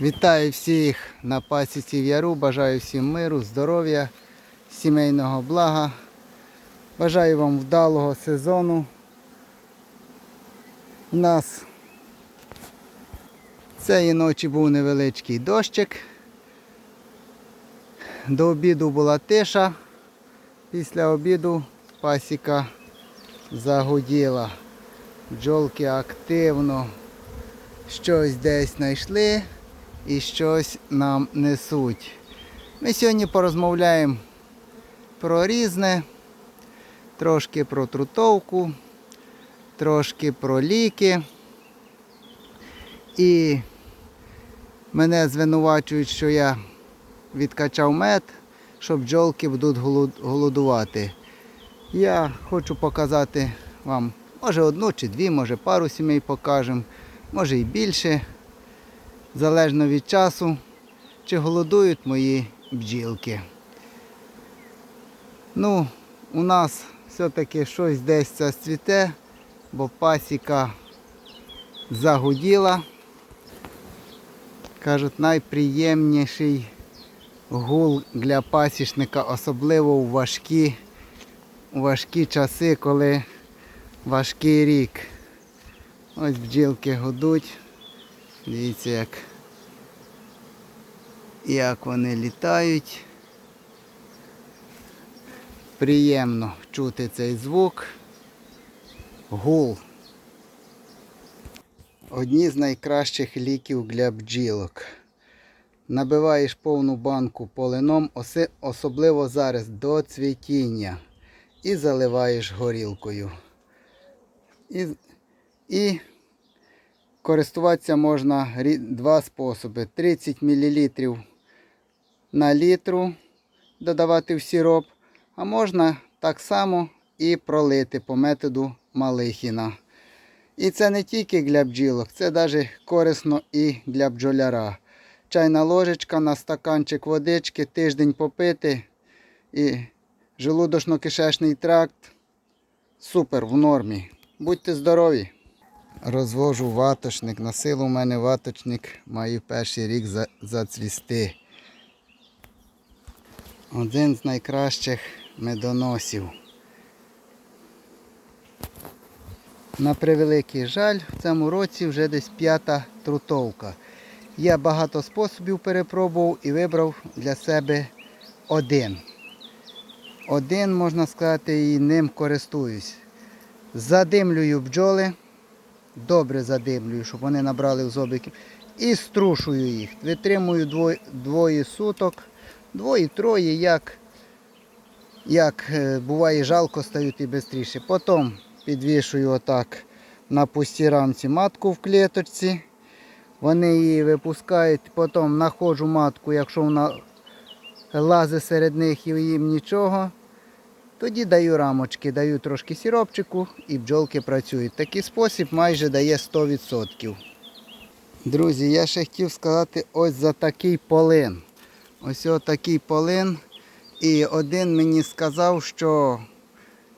Вітаю всіх на пасіці в Яру. Бажаю всім миру, здоров'я, сімейного блага. Бажаю вам вдалого сезону. У нас цієї ночі був невеличкий дощик. До обіду була тиша. Після обіду пасіка загуділа. Бджолки активно щось десь знайшли і щось нам несуть. Ми сьогодні порозмовляємо про різне, трошки про трутовку, трошки про ліки. І мене звинувачують, що я відкачав мед, що бджолки будуть голодувати. Я хочу показати вам, може одну чи дві, може пару сімей покажемо, може і більше залежно від часу, чи голодують мої бджілки. Ну, у нас все-таки щось десь це цвіте, бо пасіка загуділа. Кажуть, найприємніший гул для пасічника, особливо у важкі, у важкі часи, коли важкий рік. Ось бджілки гудуть. Дивіться, як, як вони літають. Приємно чути цей звук. Гул. Одні з найкращих ліків для бджілок. Набиваєш повну банку полином, особливо зараз до цвітіння. І заливаєш горілкою. І, і Користуватися можна два способи. 30 мл на літру додавати в сироп, а можна так само і пролити по методу Малихіна. І це не тільки для бджілок, це навіть корисно і для бджоляра. Чайна ложечка на стаканчик водички, тиждень попити і желудочно-кишечний тракт супер в нормі. Будьте здорові! Розвожу ваточник. На силу у мене ваточник має перший рік зацвісти. Один з найкращих медоносів. На превеликий жаль, в цьому році вже десь п'ята трутовка. Я багато способів перепробував і вибрав для себе один. Один, можна сказати, і ним користуюсь. Задимлюю бджоли добре задимлюю, щоб вони набрали в. І струшую їх. Витримую двоє, двоє суток, двоє-троє, як, як е, буває жалко стають і швидше. Потім підвішую отак на пустій рамці матку в клеточці. Вони її випускають, потім знаходжу матку, якщо вона лазить серед них і їм нічого. Тоді даю рамочки, даю трошки сіропчику і бджолки працюють. Такий спосіб майже дає 100%. Друзі, я ще хотів сказати ось за такий полин. Ось такий полин. І один мені сказав, що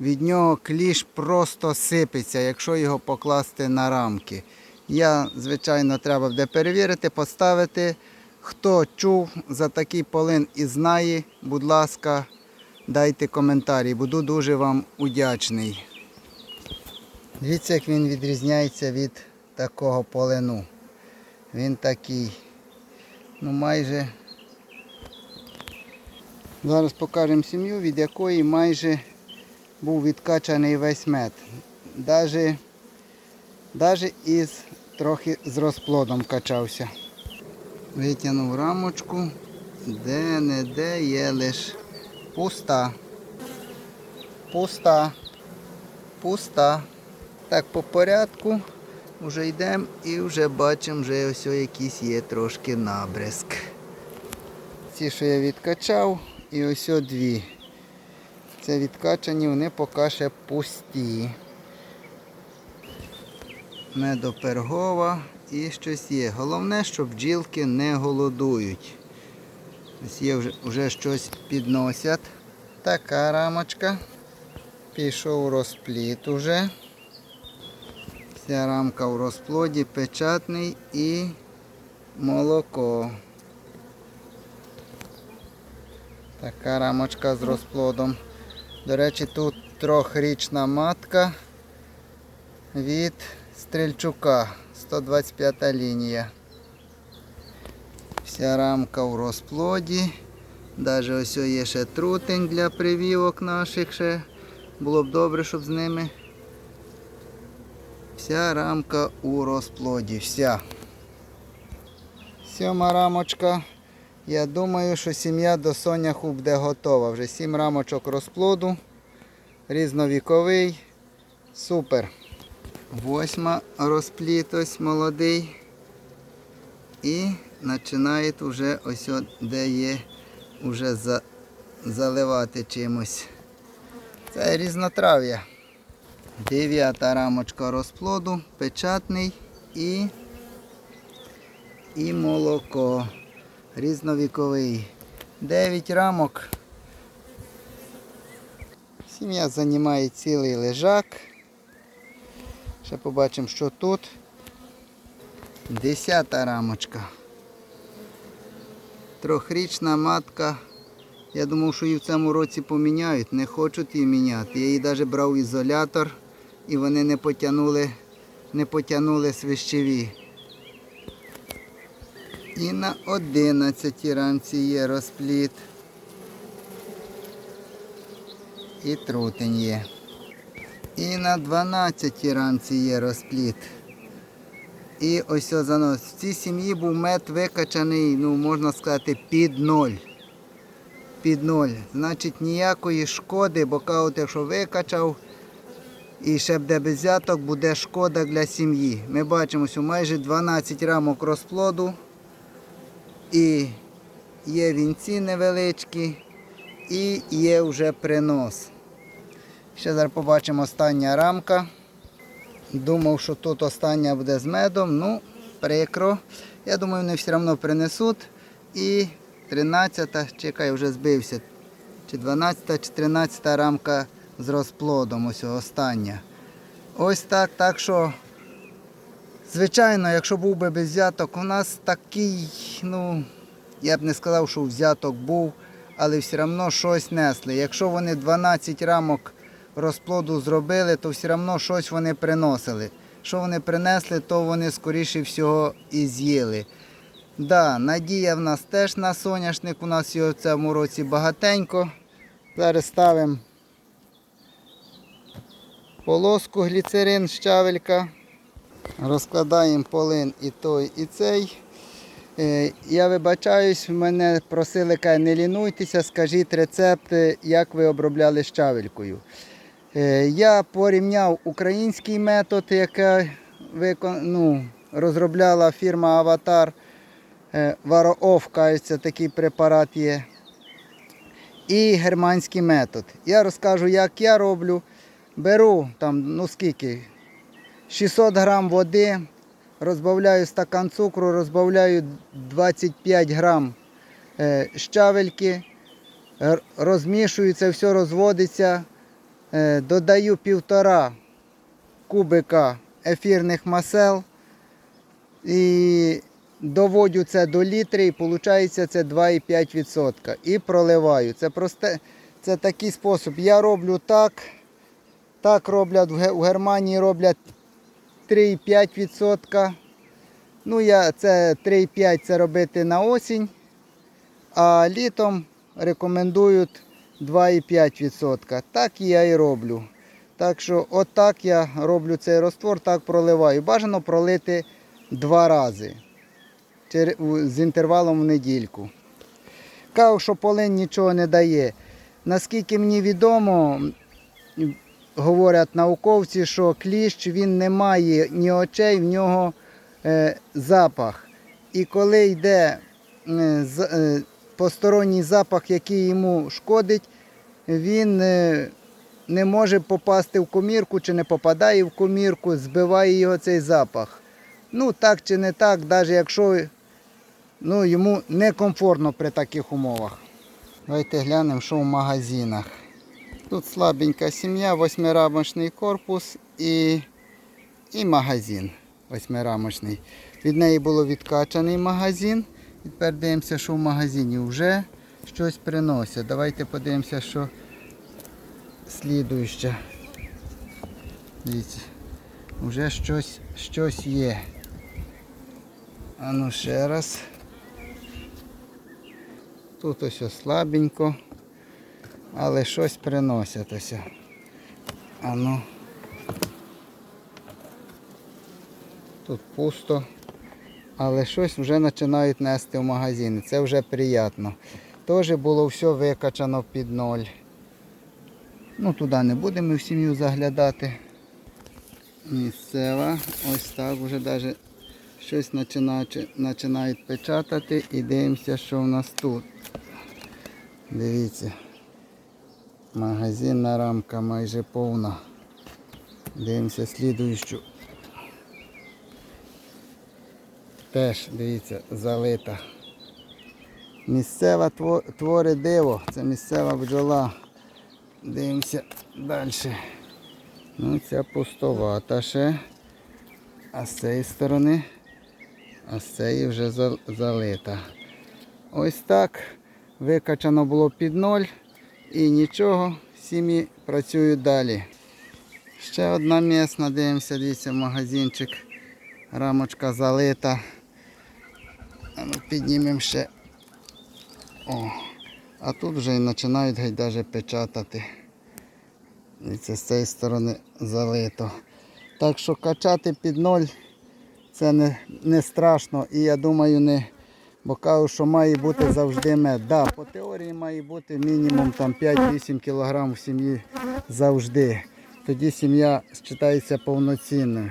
від нього кліш просто сипеться, якщо його покласти на рамки. Я, звичайно, треба буде перевірити, поставити. Хто чув за такий полин і знає, будь ласка, дайте коментарі, буду дуже вам удячний. Дивіться, як він відрізняється від такого полину. Він такий, ну майже. Зараз покажемо сім'ю, від якої майже був відкачаний весь мед. Даже, даже із трохи з розплодом качався. Витягнув рамочку, де-не-де є лише Пуста. Пуста. Пуста. Так, по порядку вже йдемо і вже бачимо, вже ось якийсь є трошки набризк. Ці, що я відкачав, і ось дві. Це відкачані, вони поки ще пусті. Медопергова і щось є. Головне, щоб бджілки не голодують. Ось є вже, вже щось підносять. Така рамочка. Пішов розпліт уже. Вся рамка в розплоді, печатний і молоко. Така рамочка з розплодом. До речі, тут трьохрічна матка від Стрельчука. 125 лінія. Вся рамка в розплоді. Даже ось є ще трутень для привівок наших ще. Було б добре, щоб з ними. Вся рамка у розплоді. Вся. Сьома рамочка. Я думаю, що сім'я до соняху буде готова. Вже сім рамочок розплоду. Різновіковий. Супер. Восьма розпліт ось молодий. І починає вже ось де є вже за, заливати чимось. Це різнотрав'я. Дев'ята рамочка розплоду, печатний і, і молоко. Різновіковий. 9 рамок. Сім'я займає цілий лежак. Ще побачимо, що тут. Десята рамочка. Трьохрічна матка. Я думав, що її в цьому році поміняють. Не хочуть її міняти. Я її навіть брав ізолятор і вони не потягнули, не потягнули свищеві. І на 11 рамці є розпліт. І трутень є. І на 12 рамці є розпліт. І ось о занос. В цій сім'ї був мед викачаний, ну можна сказати, під ноль. Під ноль. Значить ніякої шкоди, бо кажуть, якщо викачав і ще буде без взяток, буде шкода для сім'ї. Ми бачимо, що майже 12 рамок розплоду. І є вінці невеличкі, і є вже принос. Ще зараз побачимо остання рамка. Думав, що тут остання буде з медом. Ну, прикро. Я думаю, вони все одно принесуть. І 13-та, чекай, вже збився. Чи 12-та, чи 13-та рамка з розплодом. Ось остання. Ось так. Так що, звичайно, якщо був би без взяток, у нас такий, ну, я б не сказав, що взяток був, але все одно щось несли. Якщо вони 12 рамок розплоду зробили, то все одно щось вони приносили. Що вони принесли, то вони скоріше всього і з'їли. Да, надія в нас теж на соняшник, у нас його в цьому році багатенько. Зараз ставимо полоску гліцерин, щавелька. Розкладаємо полин і той, і цей. Е, Я вибачаюсь, мене просили, не лінуйтеся, скажіть рецепт, як ви обробляли щавелькою. Е, Я порівняв український метод, який ну, розробляла фірма Аватар. Е, Вароов, кажеться, такий препарат є. І германський метод. Я розкажу, як я роблю. Беру там, ну скільки, 600 грам води, розбавляю стакан цукру, розбавляю 25 грам е, щавельки, розмішую, це все розводиться. Е, Додаю півтора кубика ефірних масел і доводю це до літри, і виходить це 2,5%. І проливаю. Це просте, це такий спосіб. Я роблю так. Так роблять в Германії роблять 3,5%. Ну, я це 3,5 це робити на осінь, а літом рекомендують 2,5%. Так я і роблю. Так що отак я роблю цей розтвор, так проливаю. Бажано пролити два рази з інтервалом в недільку. Кажу, що полин нічого не дає. Наскільки мені відомо, говорять науковці, що кліщ він не має ні очей, в нього е, запах. І коли йде е, е, посторонній запах, який йому шкодить, він е, не може попасти в комірку чи не попадає в комірку, збиває його цей запах. Ну так чи не так, навіть якщо ну, йому некомфортно при таких умовах. Давайте глянемо, що в магазинах. Тут слабенька сім'я, восьмирамочний корпус і, і магазин восьмирамочний. Від неї було відкачаний магазин. І тепер дивимося, що в магазині вже щось приносять. Давайте подивимося, що слідуюче. Дивіться, вже щось, щось є. А ну ще раз. Тут ось слабенько, але щось приносять ось. А ну. Тут пусто. Але щось вже починають нести в магазини. Це вже приємно. Теж було все викачано під ноль. Ну туди не будемо в сім'ю заглядати. Місцева. Ось так вже навіть щось починають печатати і дивимося, що в нас тут. Дивіться. Магазинна рамка майже повна. Дивимося слідуючу. Теж, дивіться, залита. Місцева тво- твори диво, це місцева бджола. Дивимося далі. Ну, ця пустовата ще. А з цієї сторони, а з цієї вже залита. Ось так. Викачано було під ноль і нічого, сім'ї працюють далі. Ще одна місна, дивимося, дивіться, магазинчик. Рамочка залита. А ну, піднімемо ще. О, а тут вже і починають геть даже печатати. Дивіться, з цієї сторони залито. Так що качати під ноль це не, не страшно і я думаю не. Бо кажу, що має бути завжди мед. Да, по теорії має бути мінімум там 5-8 кг в сім'ї завжди. Тоді сім'я вважається повноцінною.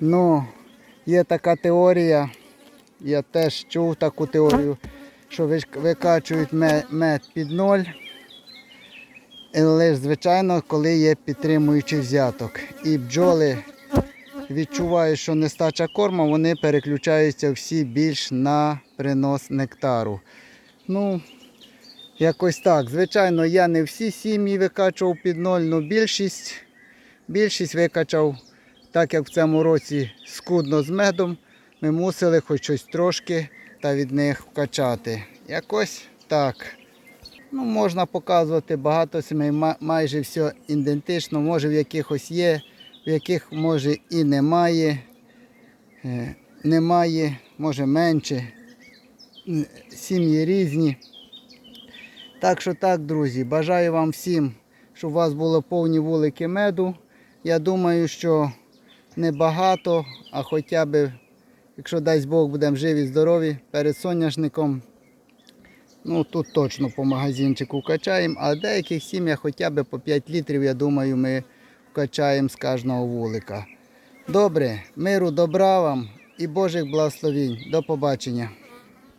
Ну, є така теорія, я теж чув таку теорію, що викачують ме- мед під ноль. І Лише, звичайно, коли є підтримуючий взяток. І бджоли відчувають, що нестача корму, вони переключаються всі більш на принос нектару. Ну, якось так. Звичайно, я не всі сім'ї викачував під ноль, але більшість, більшість викачав, так як в цьому році скудно з медом, ми мусили хоч щось трошки та від них вкачати. Якось так. Ну, можна показувати багато сімей, майже все ідентично, може в якихось є, в яких може і немає. Е, Немає, може менше. Сім'ї різні. Так що так, друзі, бажаю вам всім, щоб у вас було повні вулики меду. Я думаю, що не багато, а хоча б, якщо дасть Бог, будемо живі, здорові перед соняшником. Ну тут точно по магазинчику вкачаємо, а в деяких сім'ях хоча б по 5 літрів, я думаю, ми вкачаємо з кожного вулика. Добре, миру, добра вам і Божих благословінь. До побачення.